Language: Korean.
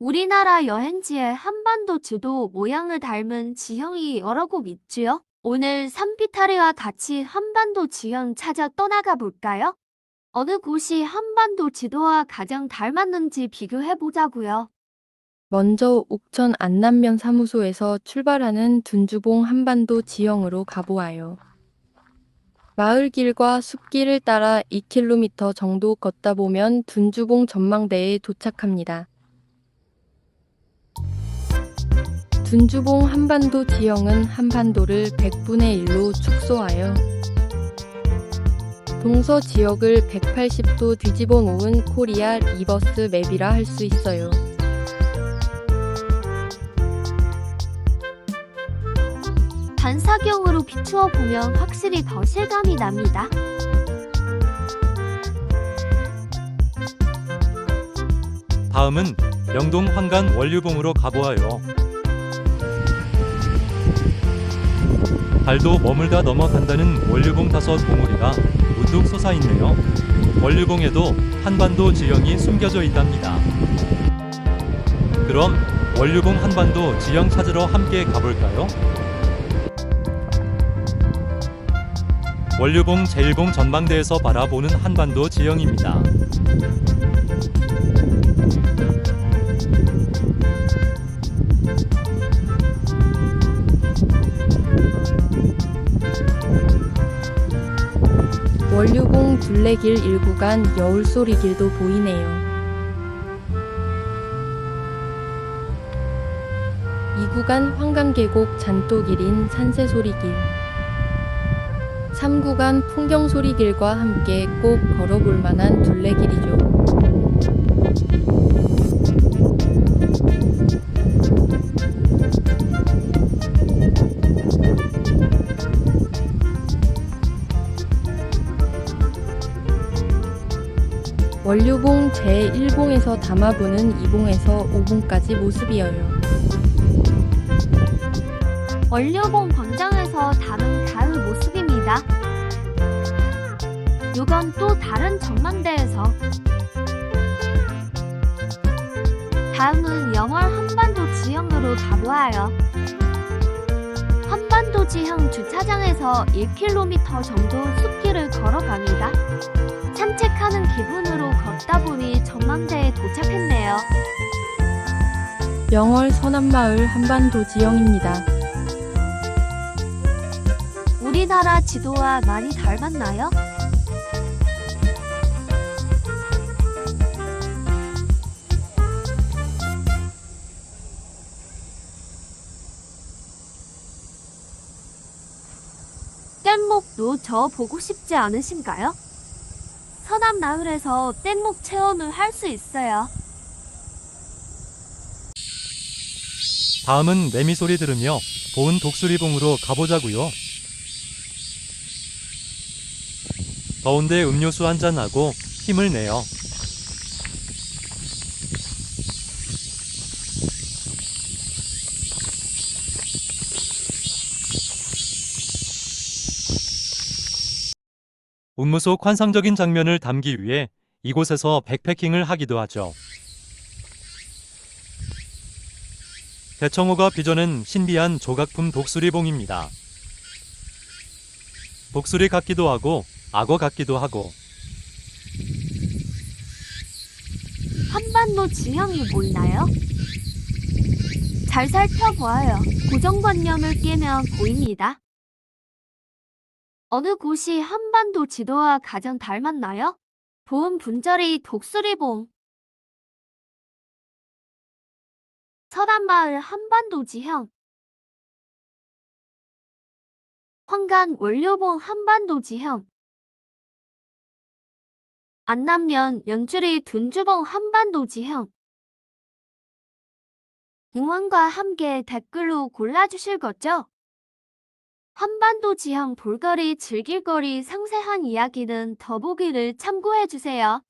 우리나라 여행지의 한반도 지도 모양을 닮은 지형이 여러 곳 있지요? 오늘 산비타리와 같이 한반도 지형 찾아 떠나가 볼까요? 어느 곳이 한반도 지도와 가장 닮았는지 비교해 보자고요. 먼저 옥천 안남면 사무소에서 출발하는 둔주봉 한반도 지형으로 가보아요. 마을길과 숲길을 따라 2km 정도 걷다 보면 둔주봉 전망대에 도착합니다. 둔주봉 한반도 지형은 한반도를 100분의 1로 축소하여 동서 지역을 180도 뒤집어 놓은 코리아 리버스 맵이라 할 수 있어요. 반사경으로 비추어 보면 확실히 더 실감이 납니다. 다음은 영동 황간 원류봉으로 가보아요. 달도 머물다 넘어간다는 원류봉 다섯 봉우리가 우뚝 솟아있네요. 원류봉에도 한반도 지형이 숨겨져 있답니다. 그럼 원류봉 한반도 지형 찾으러 함께 가볼까요? 원류봉 제1봉 전망대에서 바라보는 한반도 지형입니다. 원류봉 둘레길 1구간 여울소리길도 보이네요. 2구간 황강계곡 잔또길인 산새소리길 3구간 풍경소리길과 함께 꼭 걸어볼 만한 둘레길이죠. 원류봉 제1봉에서 담아보는 2봉에서 5봉까지 모습이어요. 원료봉 광장에서 다른 가을 모습입니다. 요건 또 다른 전망대에서 다음은 영월 한반도 지형으로 가보아요. 한반도 지형 주차장에서 1km 정도 숲길을 걸어갑니다. 산책하는 기분으로 걷다 보니 전망대에 도착했네요. 영월 서남마을 한반도 지형입니다. 우리나라 지도와 많이 닮았나요? 뗏목도 저 보고 싶지 않으신가요? 서남 나흘에서 뗏목 체험을 할 수 있어요. 다음은 매미 소리 들으며 보은 독수리봉으로 가보자고요. 더운데 음료수 한잔 하고 힘을 내요. 운무 속 환상적인 장면을 담기 위해 이곳에서 백패킹을 하기도 하죠. 대청호가 빚어낸 신비한 조각품 독수리봉입니다. 독수리 같기도 하고 악어 같기도 하고 한반도 지형이 보이나요? 잘 살펴보아요. 고정관념을 깨면 보입니다. 어느 곳이 한반도 지도와 가장 닮았나요? 보은 분절이 독수리봉. 서단마을 한반도 지형. 황간 원료봉 한반도 지형. 안남면 연주리 둔주봉 한반도 지형. 응원과 함께 댓글로 골라주실 거죠? 한반도 지형 볼거리 즐길거리 상세한 이야기는 더보기를 참고해주세요.